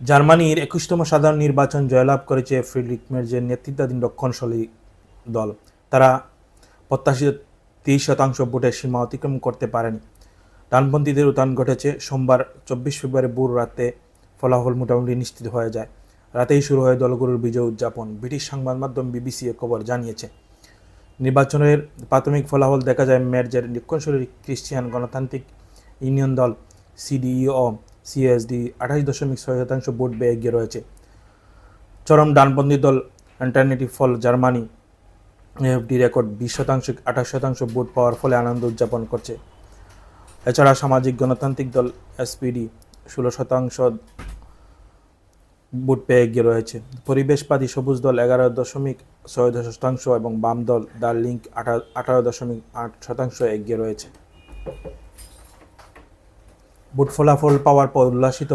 জার্মানির একুশতম সাধারণ নির্বাচন জয়লাভ করেছে ফ্রিডরিক মের্জের নেতৃত্বাধীন রক্ষণশালী দল। তারা প্রত্যাশিত তিরিশ শতাংশ ভোটের সীমা অতিক্রম করতে পারেনি। ডানপন্থীদের উত্থান ঘটেছে সোমবার চব্বিশ ফেব্রুয়ারি বুর রাতে। ফলাফল মোটামুটি নিশ্চিত হয়ে যায়। রাতেই শুরু হয় দলগুলোর বিজয় উদযাপন। ব্রিটিশ সংবাদ মাধ্যম বিবিসি এ খবর জানিয়েছে। নির্বাচনের প্রাথমিক ফলাফল দেখা যায় মের্জের রক্ষণশালী খ্রিস্টিয়ান গণতান্ত্রিক ইউনিয়ন দল, সিডিইও। সিএসডি আঠাশ দশমিক ছয় শতাংশ ভোট পেয়ে এগিয়ে রয়েছে। চরম ডানপন্থী দল Alternative für Germany AfD record বিশ শতাংশ, আঠাশ শতাংশ ভোট পাওয়ার ফলে আনন্দ উদযাপন করছে। এছাড়া সামাজিক গণতান্ত্রিক দল এসপিডি ষোলো শতাংশ ভোট পেয়ে এগিয়ে রয়েছে। পরিবেশবাদী সবুজ দল এগারো দশমিক ছয় শতাংশ এবং বাম দল দ্য লিঙ্ক আঠারো দশমিক আট শতাংশ এগিয়ে রয়েছে। ভোট ফলাফল পাওয়ার পর উল্লাসিত